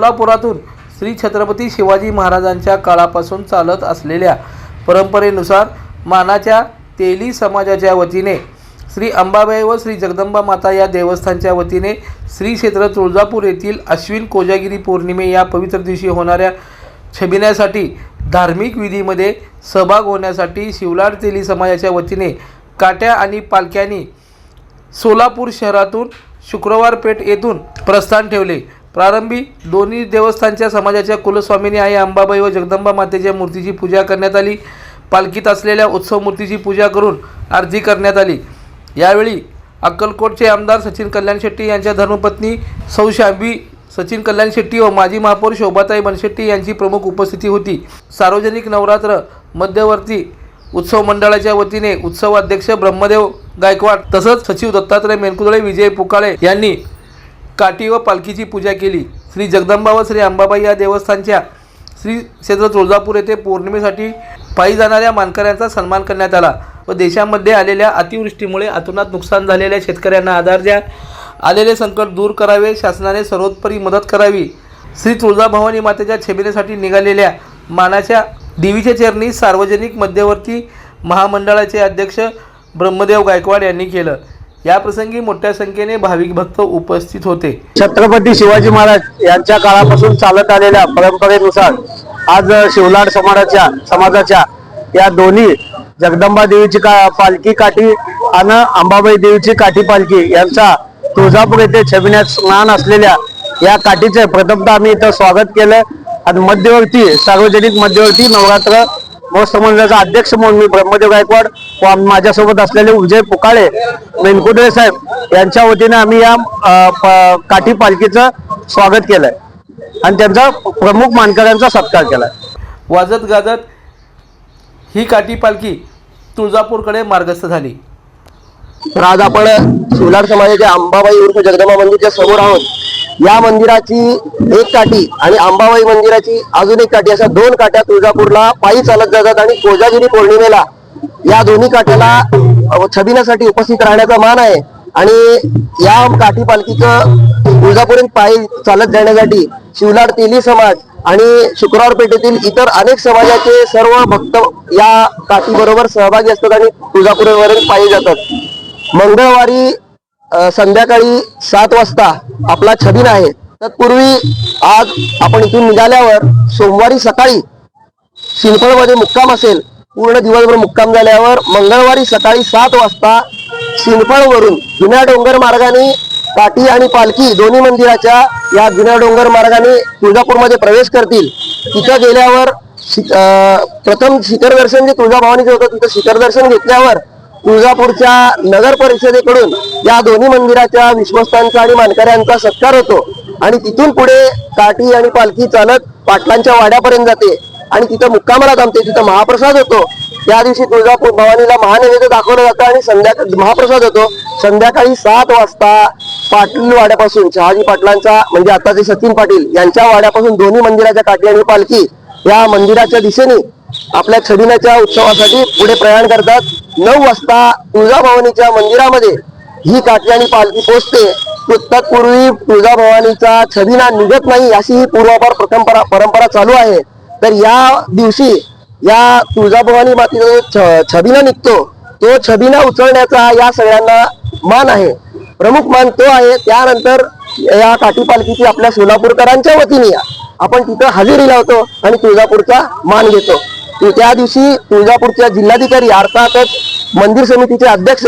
सोलापुरातून श्री छत्रपती शिवाजी महाराजांच्या काळापासून चालत असलेल्या परंपरेनुसार मानाच्या तेली समाजाच्या वतीने श्री अंबाबाई व श्री जगदंबा माता या देवस्थानच्या वतीने श्री क्षेत्र तुळजापूर येथील अश्विन कोजागिरी पौर्णिमे या पवित्र दिवशी होणाऱ्या छबिण्यासाठी धार्मिक विधीमध्ये सहभाग होण्यासाठी शिवलाड तेली समाजाच्या वतीने काट्या आणि पालख्यांनी सोलापूर शहरातून शुक्रवार पेठ येथून प्रस्थान ठेवले. प्रारंभी दोन्ही देवस्थानच्या समाजाच्या कुलस्वामिनी आई अंबाबाई व जगदंबा मातेच्या मूर्तीची पूजा करण्यात आली. पालखीत असलेल्या उत्सव मूर्तीची पूजा करून आरती करण्यात आली. यावेळी अक्कलकोटचे आमदार सचिन कल्याण शेट्टी यांच्या धर्मपत्नी सौ शांभी सचिन कल्याण शेट्टी व माजी महापौर शोभाताई बनशेट्टी यांची प्रमुख उपस्थिती होती. सार्वजनिक नवरात्र मध्यवर्ती उत्सव मंडळाच्या वतीने उत्सव अध्यक्ष ब्रह्मदेव गायकवाड तसंच सचिव दत्तात्रय मेनकुदळे विजय पुकाळे यांनी काठी व पालखीची पूजा केली. श्री जगदंबा व श्री अंबाबाई या देवस्थानच्या श्री क्षेत्र तुळजापूर येथे पौर्णिमेसाठी पायी जाणाऱ्या मानकऱ्यांचा सन्मान करण्यात आला व देशामध्ये आलेल्या अतिवृष्टीमुळे अतोनात नुकसान झालेल्या शेतकऱ्यांना आधार द्या. आलेले संकट दूर करावे शासनाने सर्वोत्परी मदत करावी. श्री तुळजाभवानी मातेच्या छबिनेसाठी निघालेल्या मानाच्या देवीच्या चरणी सार्वजनिक मध्यवर्ती महामंडळाचे अध्यक्ष ब्रह्मदेव गायकवाड यांनी केलं. याप्रसंगी मोठ्या संख्येने भाविक भक्त उपस्थित होते. छत्रपती शिवाजी महाराज यांच्या काळापासून चालत आलेल्या परंपरेनुसार आज शिवलाड समाजाच्या समाजाच्या या दोन्ही जगदंबा देवीची का पालखी काठी आणि अंबाबाई देवीची काठी पालखी यांचा तुळजापूर येथे छबिण्यात स्नान असलेल्या या काठीचे प्रथमतः आम्ही इथं स्वागत केलं. आणि मध्यवर्ती सार्वजनिक मध्यवर्ती नवरात्र महोत्सव मंडळाचा अध्यक्ष म्हणून मी ब्रह्मदेव गायकवाड व माझ्यासोबत असलेले विजय पुकाळे मेनकुदळे साहेब यांच्या वतीने आम्ही या काठी पालखीचं स्वागत केलंय. आणि त्यांचा प्रमुख मानकऱ्यांचा सत्कार केलाय. वाजत गाजत ही काठी पालखी तुळजापूरकडे मार्गस्थ झाली. तर आज आपण शिवलाड समाजाच्या अंबाबाई उर्फ जगदंबा मंदिरच्या समोर आहोत. या मंदिराची एक काठी आणि अंबाबाई मंदिराची अजून एक काठी अशा दोन काठ्या तुळजापूरला पायी चालत जातात आणि कोजागिरी पौर्णिमेला या दोन्ही काठ्याला अ, छबिण्यासाठी उपस्थित राहण्याचा मान आहे. आणि या काठी पालखीचं तुळजापूरून पायी चालत जाण्यासाठी शिवलाड तेली समाज आणि शुक्रवार पेठेतील इतर अनेक समाजाचे सर्व भक्त या काठी बरोबर सहभागी असतात आणि तुळजापूरवरून पायी जातात. मंगळवारी संध्याकाळी सात वाजता आपला छबिन आहे. तत्पूर्वी आज आपण इथून निघाल्यावर सोमवारी सकाळी सिंफळमध्ये मुक्काम असेल पूर्ण दिवसभर मुक्काम झाल्यावर मंगळवारी सकाळी सात वाजता सिंफळवरून जुन्या डोंगर मार्गाने काठी आणि पालखी दोन्ही मंदिराच्या या जुन्या डोंगर मार्गाने तुळजापूरमध्ये प्रवेश करतील. तिथं गेल्यावर शि- अं, प्रथम शिखर दर्शन जे तुळजाभवानीचं होतं तिथं शिखर दर्शन घेतल्यावर तुळजापूरच्या नगर परिषदेकडून या दोन्ही मंदिराच्या विश्वस्तांचा आणि मानकऱ्यांचा सत्कार होतो. आणि तिथून पुढे काठी आणि पालखी चालत पाटलांच्या वाड्यापर्यंत जाते. आणि तिथं मुक्कामाला थांबते. तिथं महाप्रसाद होतो. त्या दिवशी तुळजापूर भवानीला महानैवेद्य दाखवलं जातं आणि संध्याकाळी महाप्रसाद होतो. संध्याकाळी सात वाजता पाटील वाड्यापासून शहाजी पाटलांचा म्हणजे आताचे सचिन पाटील यांच्या वाड्यापासून दोन्ही मंदिराच्या काठी आणि पालखी या मंदिराच्या दिशेने आपल्या छबिनाच्या उत्सवासाठी पुढे प्रयाण करतात. नऊ वाजता तुळजाभवानीच्या मंदिरामध्ये ही काठी आणि पालखी पोचते. तत्पूर्वी तुळजाभवानीचा छबिना निघत नाही अशी ही पूर्वापार परंपरा परंपरा चालू आहे. तर या दिवशी या तुळजाभवानी मातीचा जो छबिना निघतो तो छबिना उचलण्याचा या सगळ्यांना मान आहे. प्रमुख मान तो आहे. त्यानंतर या काठी पालखीची आपल्या सोलापूरकरांच्या वतीने आपण तिथं हजेरी लावतो आणि तुळजापूरचा मान घेतो. त्या दिवशी तुळजापूरच्या जिल्हाधिकारी अर्थातच मंदिर समितीचे अध्यक्ष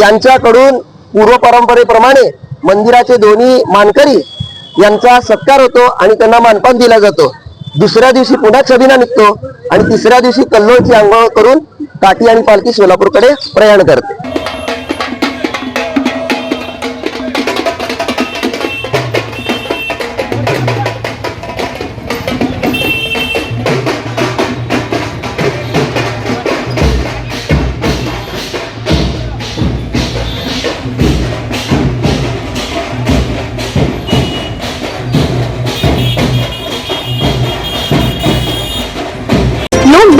यांच्याकडून पूर्व परंपरेप्रमाणे मंदिराचे दोन्ही मानकरी यांचा सत्कार होतो आणि त्यांना मानपान दिला जातो. दुसऱ्या दिवशी पुन्हा छबिना निघतो आणि तिसऱ्या दिवशी कल्लोळची आंघोळ करून काठी आणि पालखी सोलापूरकडे प्रयाण करते.